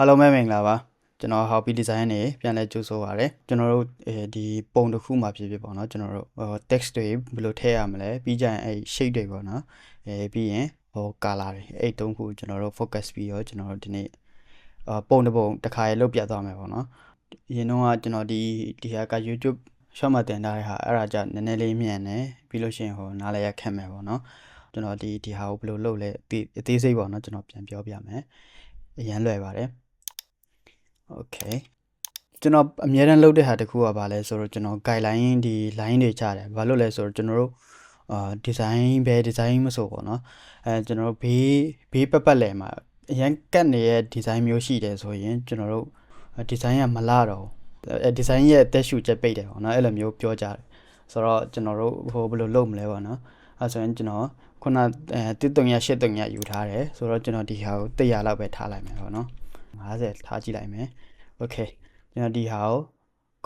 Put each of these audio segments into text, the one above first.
အားလုံးပဲမင်္ဂလာပါကျွန်တော် Hobby Design နေပြန်လဲကြိုဆိုပါရစေကျွန်တော်တို့အဲဒီပုံတစ်ခုမှဖြစ်ဖြစ်ပေါ့နော်ကျွန်တော်တို့ text တွေဘယ်လိုထည့်ရမလဲပြီးကြရင်အဲ shape တွေပေါ့နော်အဲပြီးရင်ဟို color တွေအဲ့တုံးခုကျွန်တော်တို့ focus ပြီးတော့ကျွန်တော်တို့ဒီနေ့ပုံတစ်ပုံတစ်ခါရေလုတ်ပြသွားမယ်ပေါ့နော်အရင်တော့ကကျွန်တော်ဒီဒီဟာက YouTube ရှော့မှတင်ထားတဲ့ဟာအဲ့ဒါကြနည်းနည်းလေးမြန်တယ်ပြီးလို့ရှိရင်ဟိုနားလည်းရခက်မယ်ပေါ့နော်ကျွန်တော်ဒီဒီဟာကိုဘယ်လိုလုပ်လဲအသေးစိတ်ပေါ့နော်ကျွန်တော်ပြန်ပြောပြမယ်အရန်လွယ်ပါတယ် โอเคကျွန်တော်အများတန်းလုပ်တဲ့ဟာတခုကဘာလဲဆိုတော့ကျွန်တော် guideline ဒီ line တွေချတယ်ဘာလို့လဲဆိုတော့ကျွန်တော်တို့အာ design ပဲ design မဆိုပေါ့နော်အဲကျွန်တော်တို့ဘေးဘေးပတ်ပတ်လည်မှာအရန်ကတ်နေတဲ့ design မျိုးရှိတယ်ဆိုရင်ကျွန်တော်တို့ design ကမလာတော့အဲ design ရဲ့အသက်ရှူချက်ပိတ်တယ်ပေါ့နော်အဲ့လိုမျိုးပြောကြတယ်ဆိုတော့ကျွန်တော်တို့ဟိုဘယ်လိုလုပ်မလဲပေါ့နော်အဲဆိုရင်ကျွန်တော်ခုနအဲ1383ယူထားတယ်ဆိုတော့ကျွန်တော်ဒီဟာကို100လောက်ပဲထားလိုက်မယ်ပေါ့နော် 50ထားကြည့်လိုက်မယ် okay ကျွန်တော်ဒီဟာကို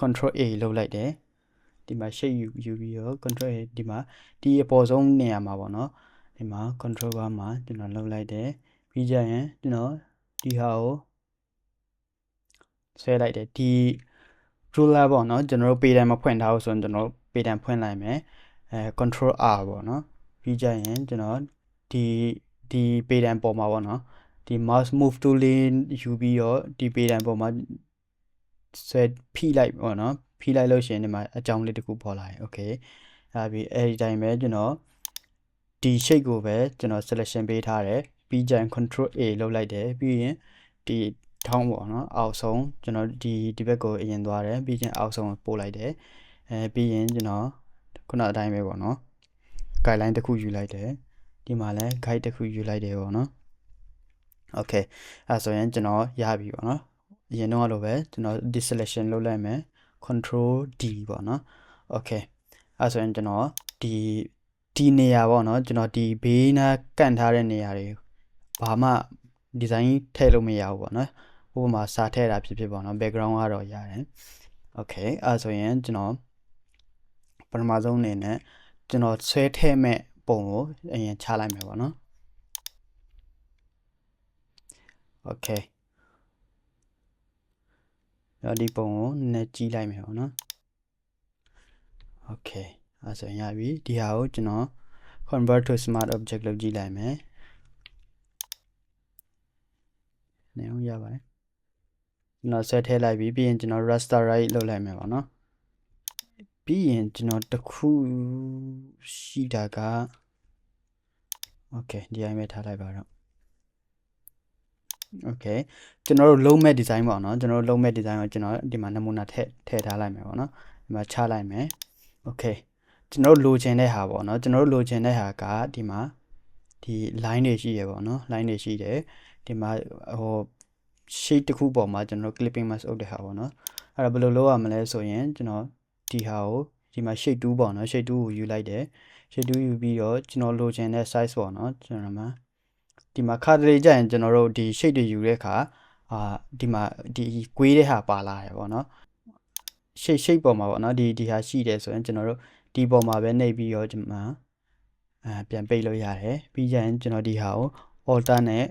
control A လုပ်လိုက်တယ်ဒီမှာ shape ယူယူပြီးတော့ control A ဒီမှာဒီအပေါ်ဆုံးနေရာမှာပေါ့နော်ဒီမှာ control bar မှာကျွန်တော်လုပ်လိုက်တယ်ပြီးကြရင်ကျွန်တော်ဒီဟာကိုဆွဲလိုက်တယ်ဒီ ruler ပေါ့နော်ကျွန်တော်တို့ page တန်းမဖွင့်ထားဘူးဆိုရင်ကျွန်တော် page တန်းဖွင့်လိုက်မယ်အဲ control R ပေါ့နော်ပြီးကြရင်ကျွန်တော်ဒီဒီ page တန်းပေါ်မှာပေါ့နော် ဒီ mouse move tool လေးယူပြီးတော့ဒီ page တန်းပေါ်မှာဆွဲဖိလိုက်ပေါ့နော်ဖိလိုက်လို့ရှိရင်ဒီမှာအကြောင်းလေးတစ်ခုပေါ်လာရင် okay အဲပြီးအဲဒီတိုင်းပဲကျွန်တော်ဒီ shape ကိုပဲကျွန်တော် selection ပေးထားတယ်ပြီးကြရင် control A လုပ်လိုက်တယ်ပြီးရင်ဒီထောင်းပေါ့နော်အောက်ဆုံးကျွန်တော်ဒီဒီဘက်ကိုအရင်သွားတယ်ပြီးရင်အောက်ဆုံးပို့လိုက်တယ်အဲပြီးရင်ကျွန်တော်ခုနအတိုင်းပဲပေါ့နော် guideline တစ်ခုယူလိုက်တယ်ဒီမှာလည်း guide တစ်ခုယူလိုက်တယ်ပေါ့နော် okay အဲဆိုရင်ကျွန်တော်ရပြီပေါ့နော်အရင်တော့လိုပဲကျွန်တော် deselection လုပ်လိုက်မယ် control D ပေါ့နော် okay အဲဆိုရင်ကျွန်တော်ဒီဒီနေရာပေါ့နော်ကျွန်တော်ဒီဘေးနားကန့်ထားတဲ့နေရာတွေဘာမှ design ထည့်လို့မရဘူးပေါ့နော်ဥပမာစာထည့်တာဖြစ်ဖြစ်ပေါ့နော် background ကတော့ရတယ် okay အဲဆိုရင်ကျွန်တော်ပထမဆုံးအနေနဲ့ကျွန်တော်ဆွဲထည့်မဲ့ပုံကိုအရင်ချလိုက်မယ်ပေါ့နော် okay တော့ဒီပုံကိုနည်းနည်းကြီးလိုက်မယ်ပေါ့နော် okay အဲဆိုရင်ရပြီဒီဟာကိုကျွန်တော် convert to smart object လုပ်ကြည့်လိုက်မယ်နေအောင်ရပါတယ်ကျွန်တော်ဆက်ထည့်လိုက်ပြီးပြီးရင်ကျွန်တော် rasterize လုပ်လိုက်မယ်ပေါ့နော်ပြီးရင်ကျွန်တော်တခုရှိတာက okay ဒီအိမ်ပဲထားလိုက်ပါတော့ okay ကျွန်တော်တို့လုံးမဲ့ design ပေါ့နော်ကျွန်တော်တို့လုံးမဲ့ design ကိုကျွန်တော်ဒီမှာနမူနာထည့်ထည့်ထားလိုက်မယ်ပေါ့နော်ဒီမှာချလိုက်မယ် okay ကျွန်တော်တို့လိုချင်တဲ့ဟာပေါ့နော်ကျွန်တော်တို့လိုချင်တဲ့ဟာကဒီမှာဒီ line တွေရှိရပေါ့နော် line တွေရှိတယ်ဒီမှာဟို shape တစ်ခုပေါ်မှာကျွန်တော် clipping mask အုပ်တဲ့ဟာပေါ့နော်အဲ့ဒါဘယ်လိုလုပ်ရမလဲဆိုရင်ကျွန်တော်ဒီဟာကိုဒီမှာ shape 2ပေါ့နော် shape 2ကိုယူလိုက်တယ် shape 2ယူပြီးတော့ကျွန်တော်လိုချင်တဲ့ size ပေါ့နော်ကျွန်တော်မှာ ဒီမှာခါတလေကြရင်ကျွန်တော်တို့ဒီ shape တွေယူတဲ့အခါအာဒီမှာဒီကွေးတဲ့ဟာပါလာတယ်ပေါ့နော် shape shape ပေါ်မှာပေါ့နော်ဒီဒီဟာရှိတယ်ဆိုရင်ကျွန်တော်တို့ဒီပေါ်မှာပဲနှိပ်ပြီးတော့ဒီမှာအဲပြန်ပိတ်လို့ရတယ်ပြီးကြရင်ကျွန်တော်ဒီဟာကို alter နဲ့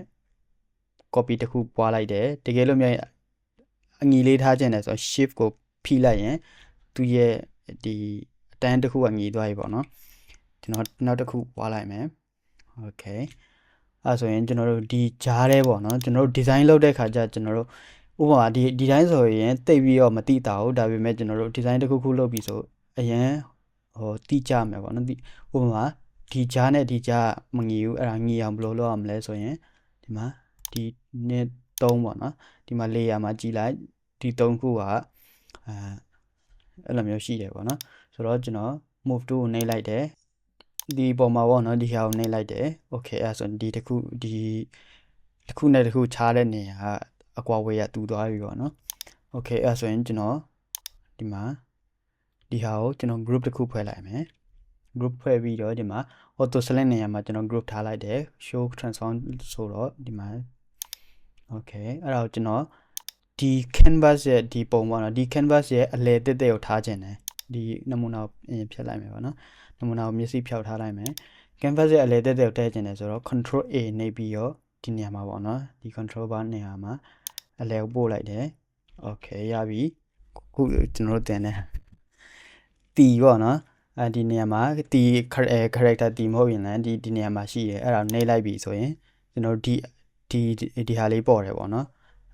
copy တစ်ခုပွားလိုက်တယ်တကယ်လို့မြန်အငီလေးထားခြင်းတယ်ဆိုတော့ shift ကိုဖိလိုက်ရင်သူရဲ့ဒီအတန်းတစ်ခုကငီသွားပြီပေါ့နော်ကျွန်တော်နောက်တစ်ခုပွားလိုက်မယ် okay အဲဆိုရင်ကျွန်တော်တို့ဒီဂျားတဲ့ပေါ့နော်ကျွန်တော်တို့ design လုပ်တဲ့ခါကျကျွန်တော်တို့ဥပမာဒီဒီတိုင်းဆိုရင်တိတ်ပြီးတော့မတိတာဘူးဒါပေမဲ့ကျွန်တော်တို့ design တစ်ခုခုလုပ်ပြီးဆိုအရင်ဟိုတိကြမယ်ပေါ့နော်ဒီဥပမာဒီဂျားနဲ့ဒီဂျားမငီဘူးအဲ့ဒါငီအောင်ဘယ်လိုလုပ်ရမလဲဆိုရင်ဒီမှာဒီနှစ်3ပေါ့နော်ဒီမှာ layer မှာကြည့်လိုက်ဒီ3ခုကအဲအဲ့လိုမျိုးရှိတယ်ပေါ့နော်ဆိုတော့ကျွန်တော် move to ကိုနှိပ်လိုက်တယ် ဒီပုံမှာပေါ့နော်ဒီဟာကိုနှိပ်လိုက်တယ် okay အဲ့ဆိုဒီတစ်ခုဒီတစ်ခုနဲ့တစ်ခုခြားတဲ့နေရာအကွာဝေးရတူသွားပြီပေါ့နော် okay အဲ့ဆိုရင်ကျွန်တော်ဒီမှာဒီဟာကိုကျွန်တော် group တစ်ခုဖွဲ့လိုက်မယ် group ဖွဲ့ပြီးတော့ဒီမှာ auto select နေရာမှာကျွန်တော် group ထားလိုက်တယ် show transform ဆိုတော့ဒီမှာ okay အဲ့ဒါကိုကျွန်တော်ဒီ canvas ရဲ့ဒီပုံပေါ့နော်ဒီ canvas ရဲ့အလဲတက်တက်ကိုထားခြင်းတယ်ဒီနမူနာကိုဖြတ်လိုက်မယ်ပေါ့နော် နမူနာကိုမျက်စိဖြောက်ထားလိုက်မယ် canvas ရဲ့အလဲတက်တက်တဲကျင်တယ်ဆိုတော့ control a နှိပ်ပြီးတော့ဒီနေရာမှာပေါ့နော်ဒီ control bar နေရာမှာအလဲကိုပို့လိုက်တယ် okay ရပြီခုကျွန်တော်တို့တင်တယ်တီပေါ့နော်အဲဒီနေရာမှာဒီ character တီမဟုတ်ရင်လည်းဒီဒီနေရာမှာရှိရဲအဲ့ဒါနှိပ်လိုက်ပြီဆိုရင်ကျွန်တော်ဒီဒီဒီဟာလေးပေါ်တယ်ပေါ့နော်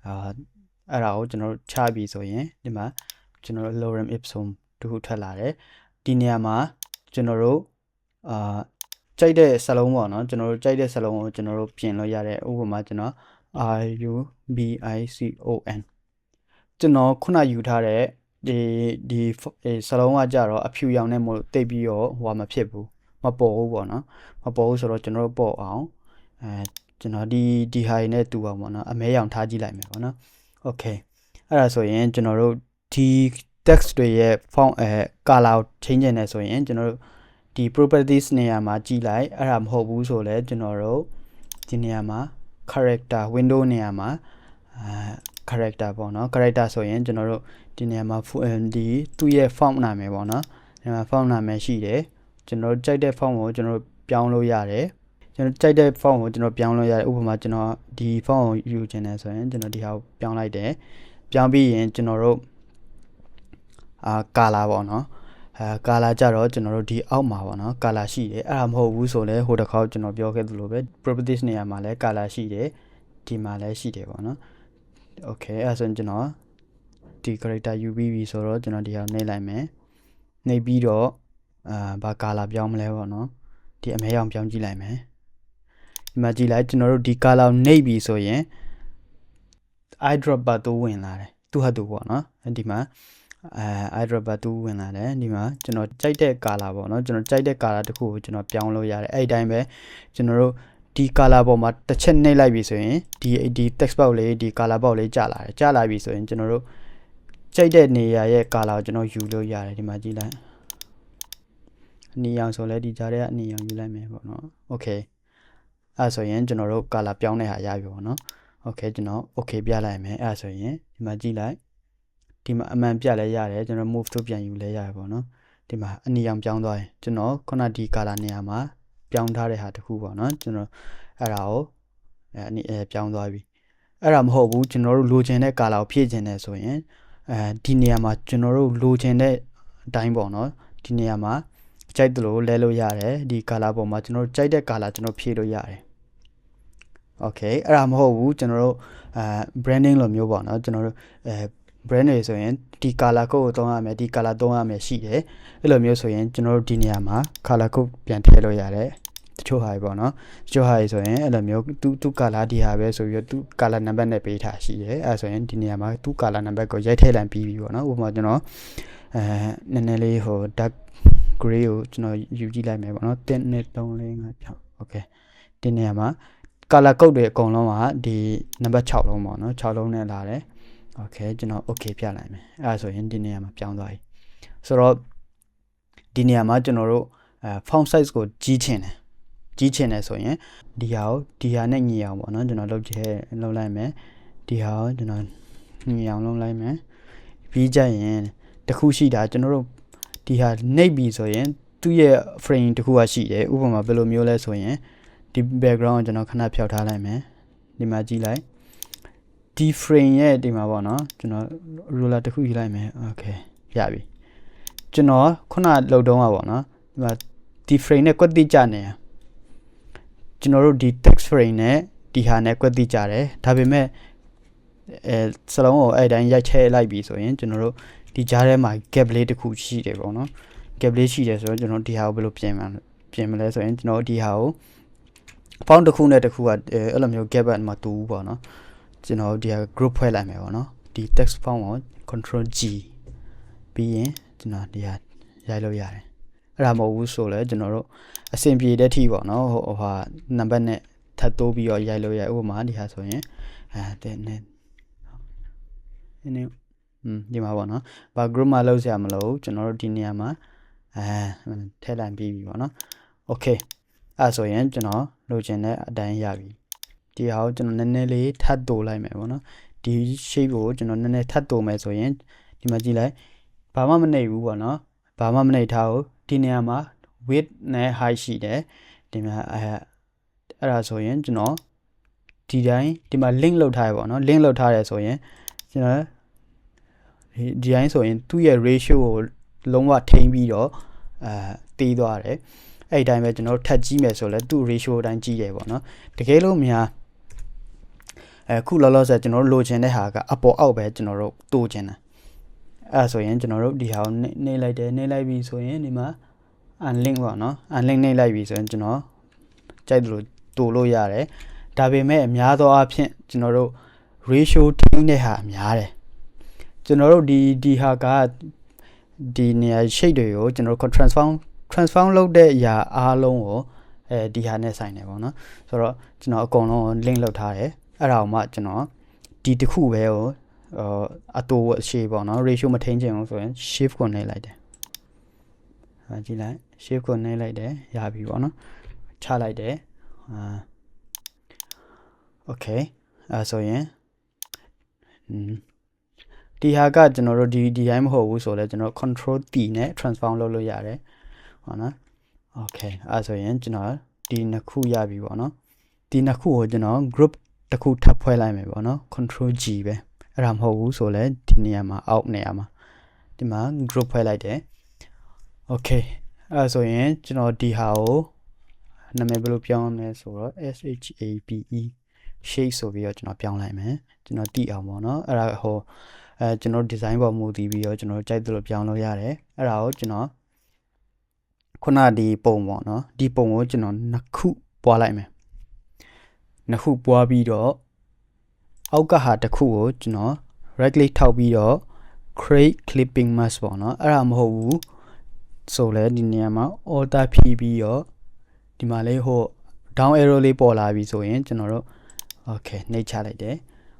အာအဲ့ဒါကိုကျွန်တော်ချပြီဆိုရင်ဒီမှာကျွန်တော် lorem ipsum တခုထွက်လာတယ်ဒီနေရာမှာ ကျွန်တော်တို့အာကြိုက်တဲ့စလုံးပေါ့နော်ကျွန်တော်တို့ကြိုက်တဲ့စလုံးကိုကျွန်တော်တို့ပြင်လို့ရတယ်ဥပမာကျွန်တော် R U B I C O N ကျွန်တော်ခုနယူထားတဲ့ဒီဒီစလုံးကကြတော့အဖြူရောင်နဲ့မို့တိတ်ပြီးတော့ဟိုမဖြစ်ဘူးမပေါ်ဘူးပေါ့နော်မပေါ်ဘူးဆိုတော့ကျွန်တော်တို့ပေါ်အောင်အဲကျွန်တော်ဒီဒီဟာနဲ့တူအောင်ပေါ့နော်အမဲရောင်ထားကြည့်လိုက်မယ်ပေါ့နော်โอเคအဲ့ဒါဆိုရင်ကျွန်တော်တို့ဒီ text တွေရဲ့ font အဲ color ကို change နေတယ်ဆိုရင်ကျွန်တော်တို့ဒီ properties နေရာမှာကြည့်လိုက်အဲ့ဒါမဟုတ်ဘူးဆိုလဲကျွန်တော်တို့ဒီနေရာမှာ character window နေရာမှာအာ character ပေါ့နော် character ဆိုရင်ကျွန်တော်တို့ဒီနေရာမှာဒီသူ့ရဲ့ font နာမည်ပေါ့နော်ဒီမှာ font နာမည်ရှိတယ်ကျွန်တော်တို့ကြိုက်တဲ့ font ကိုကျွန်တော်တို့ပြောင်းလို့ရတယ်ကျွန်တော်ကြိုက်တဲ့ font ကိုကျွန်တော်ပြောင်းလို့ရတယ်ဥပမာကျွန်တော်ဒီ font ကိုယူချင်တယ်ဆိုရင်ကျွန်တော်ဒီဟာကိုပြောင်းလိုက်တယ်ပြောင်းပြီးရင်ကျွန်တော်တို့ အာ color ပေါ့နော်အဲ color ကြတော့ကျွန်တော်တို့ဒီအောက်မှာပေါ့နော် color ရှိတယ်အဲ့ဒါမဟုတ်ဘူးဆိုလဲဟိုတစ်ခေါက်ကျွန်တော်ပြောခဲ့သလိုပဲ properties နေရာမှာလဲ color ရှိတယ်ဒီမှာလဲရှိတယ်ပေါ့နော် okay အဲ့ဒါဆိုရင်ကျွန်တော်ဒီ character UVB ဆိုတော့ကျွန်တော်ဒီဟာနှိပ်လိုက်မယ်နှိပ်ပြီးတော့အာဘာ color ပြောင်းမလဲပေါ့နော်ဒီအမဲရောင်ပြောင်းကြည့်လိုက်မယ်ဒီမှာကြည့်လိုက်ကျွန်တော်တို့ဒီ color ကိုနှိပ်ပြီဆိုရင် eyedropper တူဝင်လာတယ်သူဟာတူပေါ့နော်ဒီမှာ အဲ eyedropper တူဝင်လာတယ်ဒီမှာကျွန်တော်ကြိုက်တဲ့ color ပေါ့နော်ကျွန်တော်ကြိုက်တဲ့ color တစ်ခုကိုကျွန်တော်ပြောင်းလို့ရတယ်အဲ့ဒီတိုင်းပဲကျွန်တော်တို့ဒီ color ပေါ်မှာတစ်ချက်နှိပ်လိုက်ပြီဆိုရင်ဒီဒီ text box လေးဒီ color box လေးကျလာတယ်ကျလာပြီဆိုရင်ကျွန်တော်တို့ကြိုက်တဲ့နေရာရဲ့ color ကိုကျွန်တော်ယူလို့ရတယ်ဒီမှာကြည့်လိုက်အနီရောင်ဆိုလဲဒီကြားထဲကအနီရောင်ယူလိုက်မယ်ပေါ့နော် okay အဲ့ဆိုရင်ကျွန်တော်တို့ color ပြောင်းတဲ့ဟာရပြီပေါ့နော် okay ကျွန်တော် okay ပြလိုက်မယ်အဲ့ဆိုရင်ဒီမှာကြည့်လိုက် ဒီမှာအမှန်ပြလဲရတယ်ကျွန်တော် move to ပြန်ယူလဲရတယ်ပေါ့နော်ဒီမှာအနီရောင်ပြောင်းသွားရင်ကျွန်တော်ခုနဒီ color နေရာမှာပြောင်းထားတဲ့ဟာတခုပေါ့နော်ကျွန်တော်အဲ့ဒါကိုအဲအနီအဲပြောင်းသွားပြီအဲ့ဒါမဟုတ်ဘူးကျွန်တော်တို့လိုချင်တဲ့ color ကိုဖြည့်ချင်တယ်ဆိုရင်အဲဒီနေရာမှာကျွန်တော်တို့လိုချင်တဲ့အတိုင်းပေါ့နော်ဒီနေရာမှာကြိုက်တယ်လို့လဲလို့ရတယ်ဒီ color ပေါ်မှာကျွန်တော်တို့ကြိုက်တဲ့ color ကျွန်တော်ဖြည့်လို့ရတယ် okay အဲ့ဒါမဟုတ်ဘူးကျွန်တော်တို့အဲ branding လိုမျိုးပေါ့နော်ကျွန်တော်တို့အဲ brand တွေဆိုရင်ဒီ color code ကိုသုံးရမယ်ဒီ color သုံးရမယ်ရှိတယ်အဲ့လိုမျိုးဆိုရင်ကျွန်တော်တို့ဒီနေရာမှာ color code ပြန်ထည့်လို့ရတယ်တချို့ဟာတွေပေါ့နော်တချို့ဟာတွေဆိုရင်အဲ့လိုမျိုးသူသူ color ဒီဟာပဲဆိုပြီးတော့သူ color number နဲ့ပေးထားရှိတယ်အဲ့ဆိုရင်ဒီနေရာမှာသူ color number ကိုရိုက်ထည့်လိုက်ပြီးပြီပေါ့နော်ဥပမာကျွန်တော်အဲနည်းနည်းလေးဟို dark gray ကိုကျွန်တော်ယူကြည့်လိုက်မယ်ပေါ့နော်1 2 3 4 5 6 okay ဒီနေရာမှာ color code တွေအကုန်လုံးကဒီနံပါတ်6လုံးပေါ့နော်6လုံးနဲ့လာတယ် okay ကျွန်တော် okay ပြလိုက်မယ်အဲဒါဆိုရင်ဒီနေရာမှာပြောင်းသွားပြီဆိုတော့ဒီနေရာမှာကျွန်တော်တို့အဲ font size ကိုကြီးချင်တယ်ကြီးချင်တယ်ဆိုရင်ဒီဟာကိုဒီဟာနဲ့ညီအောင်ပေါ့နော်ကျွန်တော်လုပ်ချဲလုပ်လိုက်မယ်ဒီဟာကိုကျွန်တော်ညီအောင်လုပ်လိုက်မယ်ပြီးကြရင်တခုရှိတာကျွန်တော်တို့ဒီဟာနှိပ်ပြီဆိုရင်သူ့ရဲ့ frame တခုကရှိတယ်ဥပမာဘယ်လိုမျိုးလဲဆိုရင်ဒီ background ကိုကျွန်တော်ခဏဖျောက်ထားလိုက်မယ်ဒီမှာကြည့်လိုက် ဒီ frame ရဲ့ဒီမှာပေါ့နော်ကျွန်တော် ruler တစ်ခုယူလိုက်မယ် okay ရပြီကျွန်တော်ခုနလှုပ်တုံးอ่ะပေါ့နော်ဒီမှာဒီ frame နဲ့ကွက်တိကြနေကျွန်တော်တို့ဒီ text frame နဲ့ဒီဟာနဲ့ကွက်တိကြတယ်ဒါပေမဲ့အဲစလုံးကိုအဲ့တိုင်းရိုက်ချဲလိုက်ပြီဆိုရင်ကျွန်တော်တို့ဒီကြားထဲမှာ gap လေးတစ်ခုရှိတယ်ပေါ့နော် gap လေးရှိတယ်ဆိုတော့ကျွန်တော်ဒီဟာကိုဘယ်လိုပြင်မလဲပြင်မလဲဆိုရင်ကျွန်တော်ဒီဟာကို font တစ်ခုနဲ့တစ်ခုကအဲ့လိုမျိုး gap မှာတူဘူးပေါ့နော် ကျွန်တော်ဒီဟာ group ဖွဲ့လိုက်မယ်ပေါ့နော်ဒီ text font ကို control G ပြီးရင်ကျွန်တော်ဒီဟာရိုက်လို့ရတယ်အဲ့ဒါမဟုတ်ဘူးဆိုလဲကျွန်တော်တို့အဆင်ပြေတဲ့ ठी ပေါ့နော်ဟိုဟာနံပါတ်နဲ့ထပ်တိုးပြီးတော့ရိုက်လို့ရဥပမာဒီဟာဆိုရင်အဲဒီနဲ့ဒီနေ့อืมဒီမှာပေါ့နော်ဘာ group မှာလောက်ဆရာမလို့ကျွန်တော်တို့ဒီနေရာမှာအဲထည့်လိုက်ပြီးပြီပေါ့နော် okay အဲ့ဆိုရင်ကျွန်တော်လိုချင်တဲ့အတိုင်းရပြီ ဒီဟာကိုကျွန်တော်နည်းနည်းလေးထပ်တိုးလိုက်မယ်ပေါ့နော်ဒီ shape ကိုကျွန်တော်နည်းနည်းထပ်တိုးမယ်ဆိုရင်ဒီမှာကြည့်လိုက်ဘာမှမနှိပ်ဘူးပေါ့နော်ဘာမှမနှိပ်ထားဘူးဒီနေရာမှာ width နဲ့ height ရှိတယ်ဒီမှာအဲအဲ့ဒါဆိုရင်ကျွန်တော်ဒီတိုင်းဒီမှာ link လောက်ထားရပေါ့နော် link လောက်ထားရဆိုရင်ကျွန်တော်ဒီဒီတိုင်းဆိုရင်သူ့ရဲ့ ratio ကိုလုံးဝထိန်းပြီးတော့အဲတီးသွားတယ်အဲ့ဒီတိုင်းပဲကျွန်တော်တို့ထပ်ကြည့်မယ်ဆိုလဲသူ့ ratio အတိုင်းကြည့်ရပေါ့နော်တကယ်လို့များ အခုလောလောဆယ်ကျွန်တော်တို့လိုချင်တဲ့ဟာကအပေါ်အောက်ပဲကျွန်တော်တို့တိုးချင်တာအဲဆိုရင်ကျွန်တော်တို့ဒီဟာကိုနှိပ်လိုက်တယ်နှိပ်လိုက်ပြီဆိုရင်ဒီမှာ unlink ပေါ့နော် unlink နှိပ်လိုက်ပြီဆိုရင်ကျွန်တော်ကြိုက်တယ်လို့တိုးလို့ရတယ်ဒါပေမဲ့အများသောအားဖြင့်ကျွန်တော်တို့ ratio ထိန်းတဲ့ဟာများတယ်ကျွန်တော်တို့ဒီဒီဟာကဒီနေရာ shape တွေကိုကျွန်တော်တို့ transform transform လုပ်တဲ့အရာအားလုံးကိုအဲဒီဟာနဲ့ဆိုင်တယ်ပေါ့နော်ဆိုတော့ကျွန်တော်အကုန်လုံး link လုပ်ထားတယ် အဲ့ဒါကိုမှကျွန်တော်ဒီတစ်ခုပဲကိုအတူအရှိပေါ့နော် ratio မထိန်းချင်ဘူးဆိုရင် shift ကိုနှိပ်လိုက်တယ်ဟာကြည့်လိုက် shift ကိုနှိပ်လိုက်တယ်ရပြီပေါ့နော်ချလိုက်တယ်အာ okay အဲဆိုရင်อืมဒီဟာကကျွန်တော်တို့ဒီဒီတိုင်းမဟုတ်ဘူးဆိုတော့ကျွန်တော် control T နဲ့ transform လုပ်လို့ရတယ်ဟုတ်နော် okay အဲဆိုရင်ကျွန်တော်ဒီနှစ်ခုရပြီပေါ့နော်ဒီနှစ်ခုကိုကျွန်တော် group တစ်ခုထပ်ဖွဲ့လိုက်မယ်ပေါ့နော် control G ပဲအဲ့ဒါမဟုတ်ဘူးဆိုလဲဒီနေရာမှာ out နေရာမှာဒီမှာ group ဖွဲ့လိုက်တယ် okay အဲဆိုရင်ကျွန်တော်ဒီဟာကိုနာမည်ဘယ်လိုပြောင်းရမလဲဆိုတော့ SHAPE shape ဆိုပြီးတော့ကျွန်တော်ပြောင်းလိုက်မယ်ကျွန်တော်တိအောင်ပေါ့နော်အဲ့ဒါဟိုအဲကျွန်တော် design ပေါ်မူတည်ပြီးတော့ကျွန်တော်ကြိုက်သလိုပြောင်းလို့ရတယ်အဲ့ဒါကိုကျွန်တော်ခုနဒီပုံပေါ့နော်ဒီပုံကိုကျွန်တော်နှစ်ခုပွားလိုက်မယ် နှစ်ခုပွားပြီးတော့အောက်ကဟာတစ်ခုကိုကျွန်တော် right click ထောက်ပြီးတော့ create clipping mask ပေါ့နော်အဲ့ဒါမဟုတ်ဘူးဆိုလဲဒီနေရာမှာ alter ဖြီးပြီးတော့ဒီမှာလေးဟို down arrow လေးပေါ်လာပြီဆိုရင်ကျွန်တော်တို့ okay နှိပ်ချလိုက်တယ်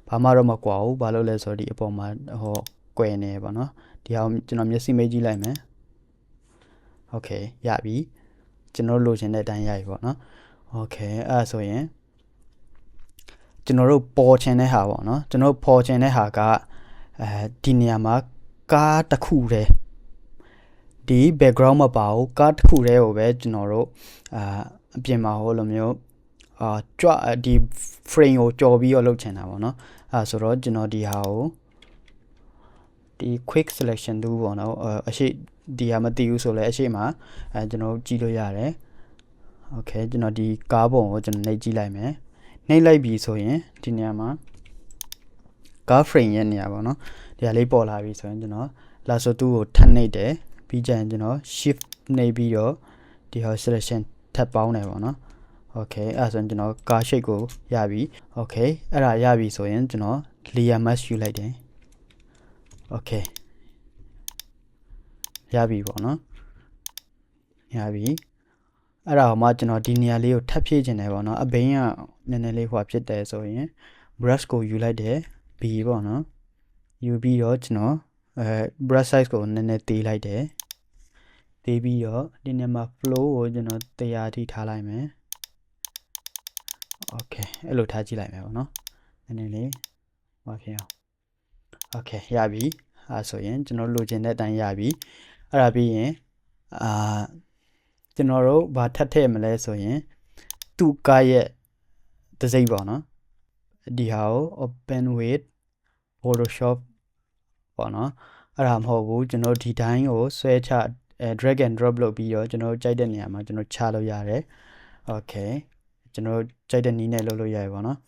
ဘာမှတော့မကွာဘူးဘာလို့လဲဆိုတော့ဒီအပေါ်မှာဟိုကွယ်နေပါနော်ဒီအောင်ကျွန်တော်မျက်စိမိတ်ကြည့်လိုက်မယ် okay ရပြီကျွန်တော်လိုချင်တဲ့အတိုင်းရပြီပေါ့နော် okay အဲ့ဆိုရင် ကျွန်တော်တို့ပေါ်ချင်တဲ့ဟာပေါ့နော်ကျွန်တော်တို့ပေါ်ချင်တဲ့ဟာကအဲဒီနေရာမှာကားတစ်ခုတည်းဒီ background မပါဘူးကားတစ်ခုတည်းကိုပဲကျွန်တော်တို့အာအပြင်မှာဟိုလိုမျိုးအာကြွဒီ frame ကိုကြော်ပြီးတော့လုပ်ချင်တာပေါ့နော်အဲဆိုတော့ကျွန်တော်ဒီဟာကိုဒီ quick selection တူပေါ့နော်အရှိဒီဟာမတည်ဘူးဆိုလဲအရှိမှာအဲကျွန်တော်ကြည့်လို့ရတယ် okay ကျွန်တော်ဒီကားပုံကိုကျွန်တော်နှိပ်ကြည့်လိုက်မယ် နှိပ်လိုက်ပြီဆိုရင်ဒီနေရာမှာ car frame ရဲ့နေရာပေါ့နော်ဒီဟာလေးပေါ်လာပြီဆိုရင်ကျွန်တော် lasso tool ကိုထပ်နှိပ်တယ်ပြီးကြရင်ကျွန်တော် shift နှိပ်ပြီးတော့ဒီဟာ selection ထပ်ပေါင်းတယ်ပေါ့နော် okay အဲ့ဆိုရင်ကျွန်တော် car shape ကိုရပြီ okay အဲ့ဒါရပြီဆိုရင်ကျွန်တော် layer mask ယူလိုက်တယ် okay ရပြီပေါ့နော်ရပြီ အဲ့ဒါမှကျွန်တော်ဒီနေရာလေးကိုထပ်ဖြည့်ကျင်တယ်ပေါ့နော်အဘိန်းကနည်းနည်းလေးဟွာဖြစ်တယ်ဆိုရင် brush ကိုယူလိုက်တယ် B ပေါ့နော်ယူပြီးတော့ကျွန်တော်အဲ brush size ကိုနည်းနည်းသေးလိုက်တယ်သေးပြီးတော့ဒီနေရာမှာ flow ကိုကျွန်တော်100ထိထားလိုက်မယ် okay အဲ့လိုထားကြည့်လိုက်မယ်ပေါ့နော်နည်းနည်းလေးဟွာဖြစ်အောင် okay ရပြီအဲဆိုရင်ကျွန်တော်လိုချင်တဲ့အတိုင်းရပြီအဲ့ဒါပြီးရင်အာ ကျွန်တော်တို့ဘာထပ်ထည့်မလဲဆိုရင်သူ့ကားရဲ့တစိမ့်ပေါ့နော်ဒီဟာကို open with photoshop ပေါ့နော်အဲ့ဒါမဟုတ်ဘူးကျွန်တော်ဒီတိုင်းကိုဆွဲချအဲ drag and drop လုပ်ပြီးတော့ကျွန်တော်ကြိုက်တဲ့နေရာမှာကျွန်တော်ချလို့ရတယ် okay ကျွန်တော်ကြိုက်တဲ့နည်းနဲ့လုပ်လို့ရတယ်ပေါ့နော်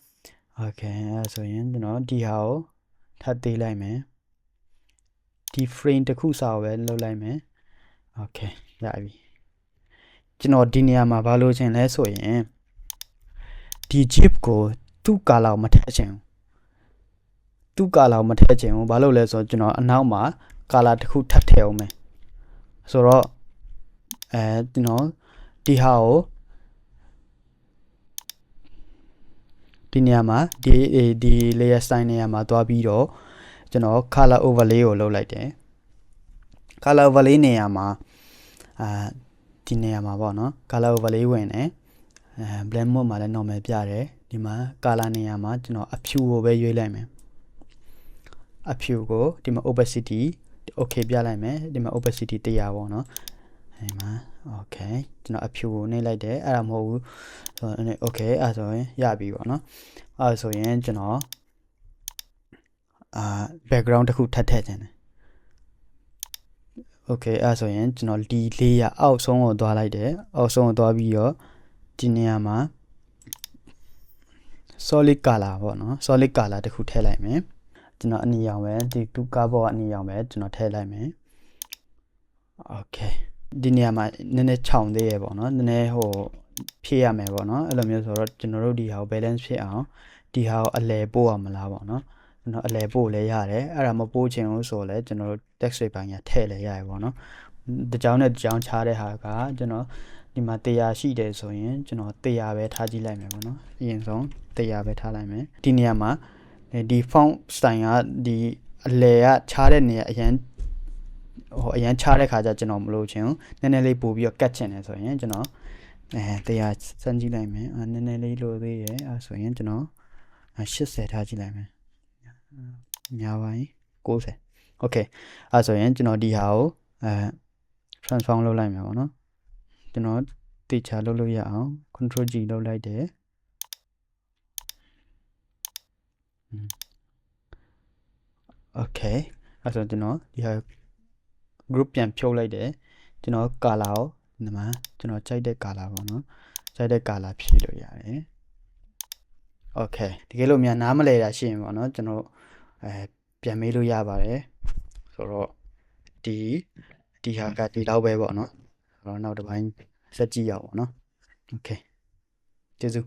okay အဲဆိုရင်ကျွန်တော်ဒီဟာကိုထပ်သေးလိုက်မယ်ဒီ frame တစ်ခုစာကိုပဲလုပ်လိုက်မယ် okay ရပြီ ကျွန်တော်ဒီနေရာမှာဘာလို့ချင်လဲဆိုရင်ဒီ chip ကိုသူ့ကာလာကိုမထည့်ချင်ဘူးသူ့ကာလာကိုမထည့်ချင်ဘူးဘာလို့လဲဆိုတော့ကျွန်တော်အနောက်မှာကာလာတစ်ခုထပ်ထည့်အောင်မယ်ဆိုတော့အဲကျွန်တော်ဒီဟာကိုဒီနေရာမှာဒီဒီ layer style နေရာမှာသွားပြီးတော့ကျွန်တော် color overlay ကိုလုပ်လိုက်တယ် color overlay နေရာမှာအာ ဒီနေရာမှာပေါ့နော် color overlay ဝင်တယ်အဲ blend mode မှာလည်း normal ပြတယ်ဒီမှာ color နေရာမှာကျွန်တော်အဖြူကိုပဲရွေးလိုက်မယ်အဖြူကိုဒီမှာ opacity okay ပြလိုက်မယ်ဒီမှာ opacity 100ပေါ့နော်အဲဒီမှာ okay ကျွန်တော်အဖြူကိုနှိပ်လိုက်တယ်အဲ့ဒါမဟုတ်ဘူးဆိုတော့ okay အဲ့ဒါဆိုရင်ရပြီပေါ့နော်အဲ့ဒါဆိုရင်ကျွန်တော်အာ background တစ်ခုထပ်ထည့်ခြင်းတယ် okay အဲ့ဒါဆိုရင်ကျွန်တော်ဒီ layer အောက်ဆုံးကိုသွားလိုက်တယ်အောက်ဆုံးကိုသွားပြီးတော့ဒီနေရာမှာ solid color ပေါ့နော် solid color တစ်ခုထည့်လိုက်မယ်ကျွန်တော်အနီရောင်ပဲဒီတူကားဘောအနီရောင်ပဲကျွန်တော်ထည့်လိုက်မယ် okay ဒီနေရာမှာနည်းနည်းခြောင်သေးရပေါ့နော်နည်းနည်းဟိုဖြည့်ရမယ်ပေါ့နော်အဲ့လိုမျိုးဆိုတော့ကျွန်တော်တို့ဒီဟာကို balance ဖြစ်အောင်ဒီဟာကိုအလဲပို့ရမလားပေါ့နော် ကျွန်တော်အလဲပို့လဲရတယ်အဲ့ဒါမပို့ချင်ဘူးဆိုတော့လဲကျွန်တော်တို့ text တွေပိုင်းညာထည့်လဲရတယ်ပေါ့နော်တကြောင်နဲ့တကြောင်ခြားတဲ့ဟာကကျွန်တော်ဒီမှာ100ရှိတယ်ဆိုရင်ကျွန်တော်100ပဲထားကြည့်လိုက်မယ်ပေါ့နော်အရင်ဆုံး100ပဲထားလိုက်မယ်ဒီနေရာမှာဒီ font style ကဒီအလဲကခြားတဲ့နေရာအရင်ဟိုအရင်ခြားတဲ့ခါကျကျွန်တော်မလို့ချင်ဘူးနည်းနည်းလေးပို့ပြီးတော့ကတ်ချင်တယ်ဆိုရင်ကျွန်တော်အဲတရားစမ်းကြည့်လိုက်မယ်အဲနည်းနည်းလေးလိုသေးရဲ့အဲဆိုရင်ကျွန်တော်80ထားကြည့်လိုက်မယ် များပါရင်90 okay အဲဆိုရင်ကျွန်တော်ဒီဟာကိုအဲ transform လုပ်လိုက်မယ်ပေါ့နော်ကျွန်တော်တေချာလုပ်လို့ရအောင် control G လုပ်လိုက်တယ် okay အဲဆိုကျွန်တော်ဒီဟာ group ပြန်ဖြုတ်လိုက်တယ်ကျွန်တော် color ကိုဒီမှာကျွန်တော်ကြိုက်တဲ့ color ပေါ့နော်ကြိုက်တဲ့ color ဖြည့်လို့ရတယ် okay တကယ်လို့များနားမလဲတာရှိရင်ပေါ့နော်ကျွန်တော် အဲပြန်မေးလို့ရပါတယ်ဆိုတော့ဒီဒီဟာကဒီလောက်ပဲပေါ့နော်ဆိုတော့နောက်တစ်ပိုင်းဆက်ကြည့်ရအောင်ပေါ့နော် okay ကျေးဇူး